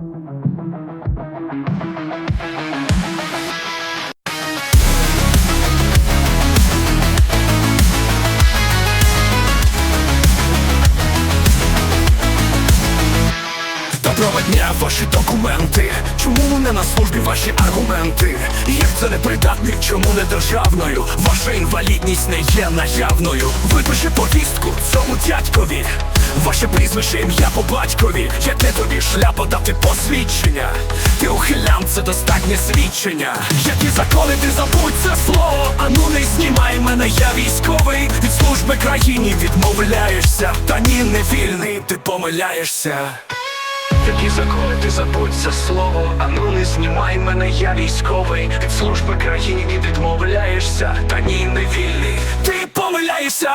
Thank you. Доброго ваші документи. Чому не на службі ваші аргументи? Як це непридатний, чому не державною? Ваша інвалідність не є наявною. Випиши повістку цьому дядькові. Ваше прізвище ім'я по батькові. Яке тобі шляпа дати посвідчення? Ти ухилян, це достатнє свідчення. Які закони ти забудь це слово? Ану не знімай мене, я військовий. Від служби країні відмовляєшся. Та ні, не вільний, ти помиляєшся. Які закони ти забудь за слово, ану не знімай мене, я військовий. Від служби країні відмовляєшся, та ні, не вільний, ти помиляєшся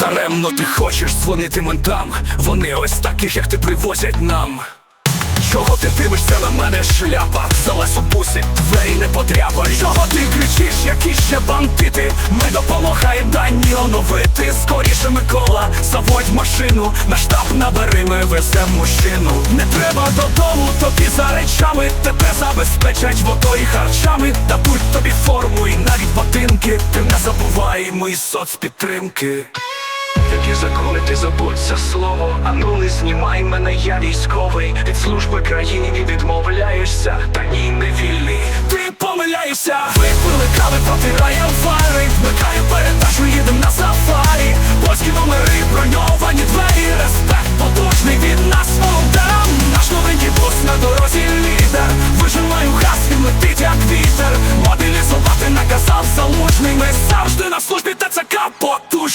Даремно ти хочеш дзвонити ментам. Вони ось таких, як ти привозять нам Чого ти дивишся на мене шляпа? Залез у бусі, двері не потрябай Чого ти кричиш, які ще бандити? Ми допомагаємо дані оновити. Скоріше Микола, заводь машину. На штаб набери, ми везем мужчину. Не треба додому, тобі за речами. Тебе забезпечать водою і харчами. Дадуть тобі форму і навіть ботинки. Ти не забувай, ми соцпідтримки які закони ти забудься слово, а ну не знімай мене, я військовий. Від служби країні відмовляєшся, та ні, не вільний. Ти помиляєшся, випили кави, фари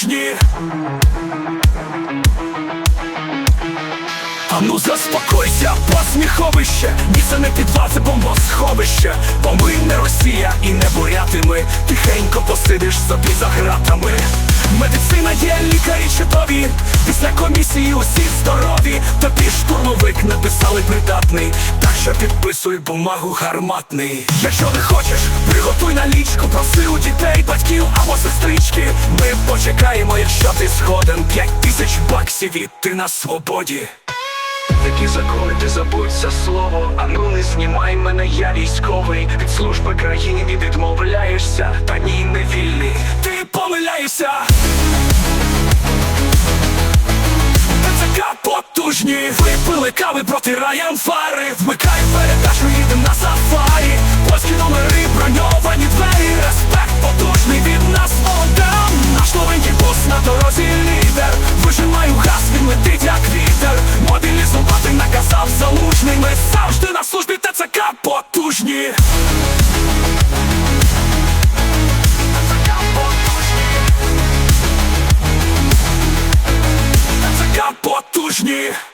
потужні А ну заспокойся, посміховище. Місце це не підвал, це бомбосховище. Бо ми не Росія і не бурятими Тихенько посидиш собі за гратами Медицина є лікарі чудові. Після комісії усі здорові. Тобі штурмовик написали придатний. Так що підписуй бумагу гарматний. Якщо не хочеш, приготуй налічку Проси у дітей, батьків або сестрички. Ми почекаємо, якщо ти згоден. П'ять тисяч баксів і ти на свободі. Такі закони ти забудь слово, ану не знімай мене, я військовий. Від служби країні відмовляєшся, та ні, не вільний. Ти помиляєшся ТЦК потужні. Випили кави, протираєм фари. Вмикай передачу, їдем на сафарі. Польські номери, броньовані двері. Респект потужний від нас волонтерам Наш новенький бус на дорозі лідер. Вижимаю газ, він летить як вітер. Мобілізувати наказав залужний. Ми завжди на службі. ТЦК потужні ТЦК потужні